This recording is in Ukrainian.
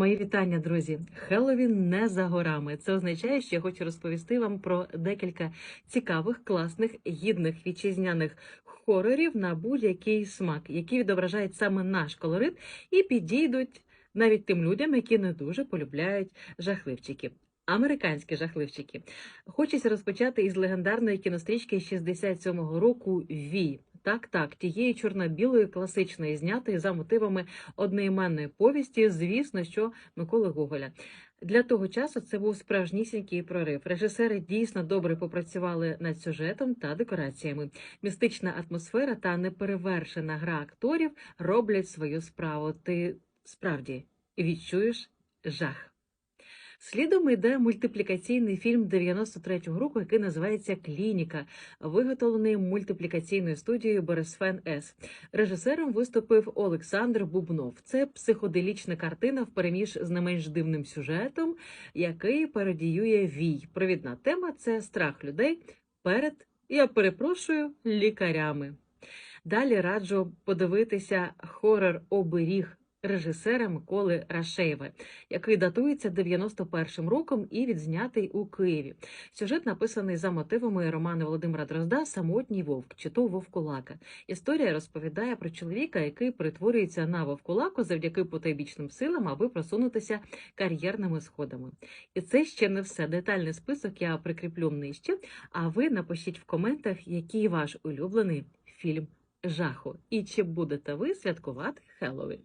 Мої вітання, друзі. Хеллоуін не за горами. Це означає, що я хочу розповісти вам про декілька цікавих, класних, гідних вітчизняних хорорів на будь-який смак, які відображають саме наш колорит і підійдуть навіть тим людям, які не дуже полюбляють жахливчики. Американські жахливчики. Хочеться розпочати із легендарної кінострічки 67-го року Ві. Так, так, тієї чорно-білої класичної, знятої за мотивами одноіменної повісті, звісно, що Миколи Гоголя. Для того часу це був справжнісінький прорив. Режисери дійсно добре попрацювали над сюжетом та декораціями. Містична атмосфера та неперевершена гра акторів роблять свою справу. Ти справді відчуєш жах. Слідом йде мультиплікаційний фільм 93-го року, який називається Клініка, виготовлений мультиплікаційною студією Борисфен С. Режисером виступив Олександр Бубнов. Це психоделічна картина впереміж з не менш дивним сюжетом, який пародіює вій. Провідна тема це страх людей перед, я перепрошую, лікарями. Далі раджу подивитися хорор оберіг режисера Миколи Рашеєва, який датується 91-м роком і відзнятий у Києві. Сюжет написаний за мотивами роману Володимира Дрозда Самотній вовк чи то вовкулака. Історія розповідає про чоловіка, який перетворюється на вовкулаку завдяки потайбічним силам, аби просунутися кар'єрними сходами. І це ще не все. Детальний список я прикріплю нижче. А ви напишіть в коментах, який ваш улюблений фільм жаху, і чи будете ви святкувати Хеллоуін.